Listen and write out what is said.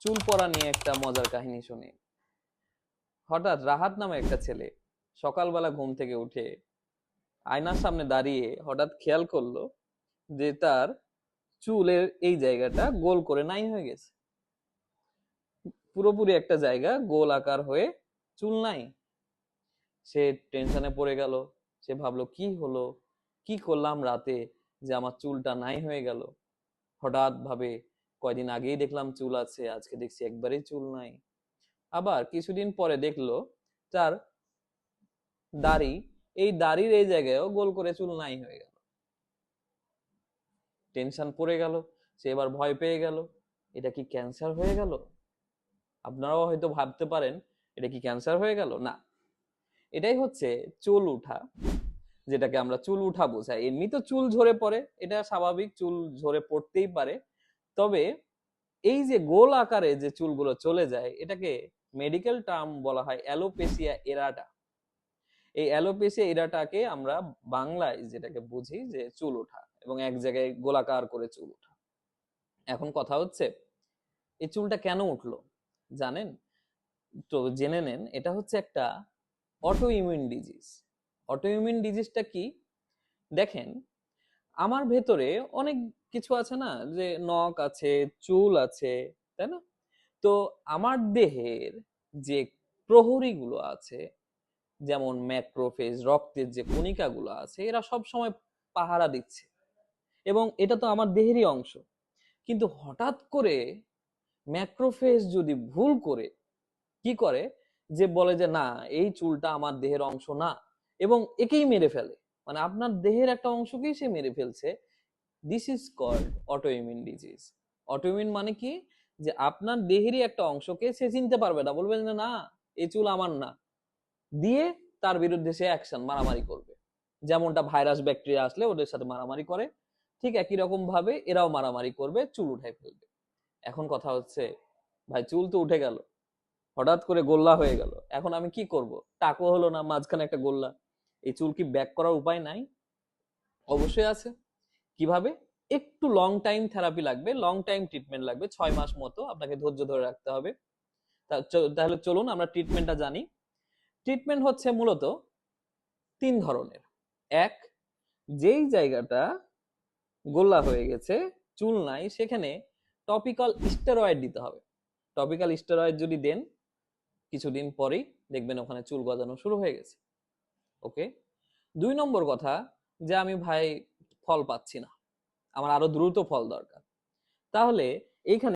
চুল পড়া নিয়ে একটা মজার কাহিনী শুনি। হঠাৎ রাহাত নামে একটা ছেলে সকালবেলা ঘুম থেকে উঠে আয়নার সামনে দাঁড়িয়ে হঠাৎ খেয়াল করল যে তার চুলের এই জায়গাটা গোল করে নাই হয়ে গেছে। পুরোপুরি একটা জায়গা গোল আকার হয়ে চুল নাই। সে টেনশনে পড়ে গেল। সে ভাবলো, কি হলো? কি করলাম রাতে যে আমার চুলটা নাই হয়ে গেল? হঠাৎ ভাবে কয়দিন আগেই দেখলাম চুল আছে, আজকে দেখছি একবারেই চুল নাই। আবার কিছুদিন পরে দেখল তার দাড়ি, এই দাড়ির এই জায়গায়ও গোল করে চুল নাই হয়ে গেল। টেনশন পড়ে গেল, সে এবার ভয় পেয়ে গেল, এটা কি ক্যান্সার হয়ে গেল? আপনারাও হয়তো ভাবতে পারেন, এটা কি ক্যান্সার হয়ে গেল? না। এটাই হচ্ছে চুল উঠা, যেটাকে আমরা চুল উঠা বোঝাই। এমনি তো চুল ঝরে পড়ে, এটা স্বাভাবিক, চুল ঝরে পড়তেই পারে। তবে এই যে গোল আকারে যে চুলগুলো চলে যায়, এটাকে মেডিকেল টার্ম বলা হয় অ্যালোপেসিয়া এরাটা এই অ্যালোপেসিয়া এরাটাকে আমরা বাংলায় যেটাকে বুঝি যে চুল ওঠা এবং এক জায়গায় গোলাকার করে চুল ওঠা। এখন কথা হচ্ছে, এই চুলটা কেন উঠল? জানেন? তো জেনে নেন, এটা হচ্ছে একটা autoimmune disease autoimmune ডিজিজটা কি? দেখেন আমার ভেতরে অনেক কিছু আছে না? যে নখ আছে, চুল আছে, তাই না? তো আমার দেহের যে প্রহরীগুলো আছে, যেমন ম্যাক্রোফেজ, রক্তের যে কণিকাগুলো আছে, এরা সব সময় পাহারা দিচ্ছে। এবং এটা তো আমার দেহেরই অংশ। কিন্তু হঠাৎ করে ম্যাক্রোফেজ যদি ভুল করে, কি করে? যে বলে যে, না, এই চুলটা আমার দেহের অংশ না। এবং একেই মেরে ফেলে। মানে আপনার দেহের একটা অংশকেই সে মেরে ফেলছে। This is called autoimmune disease autoimmune মানে কি? যে আপনার দেহেরই একটা অংশকে সে চিনতে পারবে না। বলবে যে, না এই চুল আমার না। দিয়ে তার বিরুদ্ধে সে অ্যাকশন মারামারি করবে। যেমনটা ভাইরাস ব্যাকটেরিয়া আসলে ওদের সাথে মারামারি করে। ঠিক একই রকম ভাবে এরাও মারামারি করবে, চুল উঠাই ফেলবে। এখন কথা হচ্ছে, ভাই, চুল তো উঠে গেল। হঠাৎ করে গোল্লা হয়ে গেল। এখন আমি কি করব? টাকো হলো না, মাঝখানে একটা গোল্লা। এই চুল কি ব্যাক করার উপায় নাই? অবশ্যই আছে। কীভাবে? একটু লং টাইম থেরাপি লাগবে লং টাইম ট্রিটমেন্ট লাগবে, ছয় মাস মতো আপনাকে ধৈর্য ধরে রাখতে হবে। তাহলে চলুন আমরা ট্রিটমেন্টটা জানি। ট্রিটমেন্ট হচ্ছে মূলত তিন ধরনের। এক, যেই জায়গাটা গোল্লা হয়ে গেছে, চুল নাই, সেখানে টপিক্যাল স্টেরয়েড দিতে হবে। টপিক্যাল স্টেরয়েড যদি দেন, কিছুদিন পরেই দেখবেন ওখানে চুল গজানো শুরু হয়ে গেছে। ওকে? দুই নম্বর কথা যে আমি ভাই ফল পাচ্ছি না। আমার আরও দ্রুত ফল দরকার। তাহলে এইখানে